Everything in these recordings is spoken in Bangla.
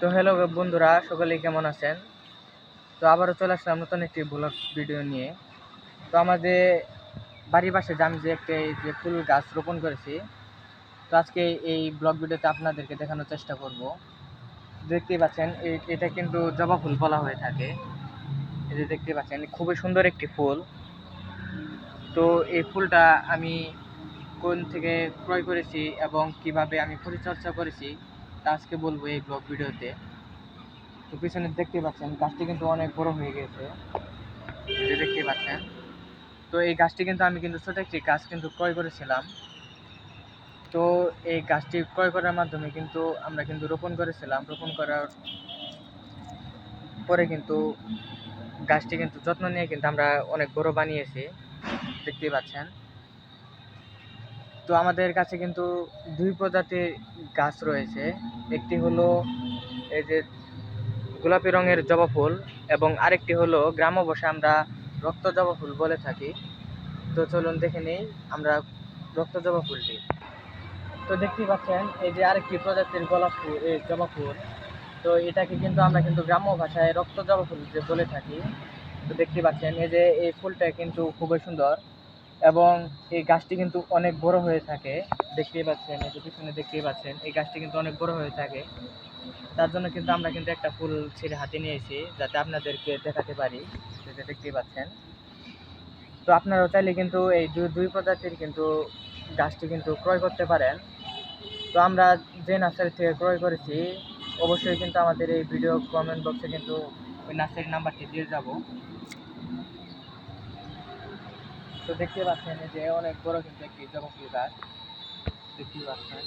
তো হ্যালো বন্ধুরা সকলে কেমন আছেন? তো আবারও চলে আসলাম নতুন একটি ব্লগ ভিডিও নিয়ে। তো আমাদের বাড়ির পাশে যে আমি যে একটা যে ফুল গাছ রোপণ করেছি, তো আজকে এই ব্লগ ভিডিওতে আপনাদেরকে দেখানোর চেষ্টা করব। দেখতেই পাচ্ছেন এটা কিন্তু জবা ফুল বলা হয়ে থাকে। এই যে দেখতে পাচ্ছেন, খুবই সুন্দর একটি ফুল। তো এই ফুলটা আমি কোন থেকে ক্রয় করেছি এবং কীভাবে আমি পরিচর্যা করেছি তা আজকে বলব এই ব্লগ ভিডিওতে। তো পিছনে দেখতে পাচ্ছেন, গাছটি কিন্তু অনেক বড় হয়ে গেছে। যে দেখতে পাচ্ছেন। তো এই গাছটি কিন্তু আমি কিন্তু ছোট একটি গাছ কিন্তু ক্রয় করেছিলাম। তো এই গাছটি ক্রয় করার মাধ্যমে কিন্তু আমরা কিন্তু রোপণ করেছিলাম। রোপণ করার পরে কিন্তু গাছটি কিন্তু যত্ন নিয়ে কিন্তু আমরা অনেক বড় বানিয়েছি। দেখতেই পাচ্ছেন। তো আমাদের কাছে কিন্তু দুই প্রজাতির গাছ রয়েছে। একটি হলো এই যে গোলাপি রঙের জবা ফুল এবং আরেকটি হলো গ্রাম্য বসে আমরা রক্ত জবা ফুল বলে থাকি। তো চলুন দেখে নিই আমরা রক্ত জবা ফুলটি। তো দেখতেই পাচ্ছেন, এই যে আরেকটি প্রজাতির গোলাপ ফুল, এই জবা ফুল। তো এটাকে কিন্তু আমরা কিন্তু গ্রাম্য ভাষায় রক্ত জবা ফুল যে বলে থাকি। তো দেখতে পাচ্ছেন, এই যে এই ফুলটা কিন্তু খুবই সুন্দর। এবং এই গাছটি কিন্তু অনেক বড় হয়ে থাকে। দেখতেই পাচ্ছেন, এই যে পিছনে দেখতেই পাচ্ছেন, এই গাছটি কিন্তু অনেক বড় হয়ে থাকে। তার জন্য কিন্তু আমরা কিন্তু একটা ফুল ছেড়ে হাতে নিয়েছি যাতে আপনাদেরকে দেখাতে পারি। যেটা দেখতেই পাচ্ছেন। তো আপনারাও চাইলে কিন্তু এই দুই প্রজাতির কিন্তু গাছটি কিন্তু ক্রয় করতে পারেন। তো আমরা যে নার্সারি থেকে ক্রয় করেছি, অবশ্যই কিন্তু আমাদের এই ভিডিও কমেন্ট বক্সে কিন্তু ওই নার্সারির নাম্বারটি দিয়ে যাব। তো দেখতে পাচ্ছেন যে অনেক বড় কিন্তু একটি জনপ্রিয় গাছ। দেখতেই পাচ্ছেন।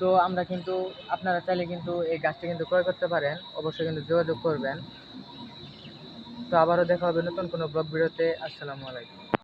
তো আমরা কিন্তু, আপনারা চাইলে কিন্তু এই গাছটা কিন্তু ক্রয় করতে পারেন। অবশ্যই কিন্তু যোগাযোগ করবেন। তো আবারও দেখা হবে নতুন কোনো ব্লগ ভিডিওতে। আসসালামু আলাইকুম।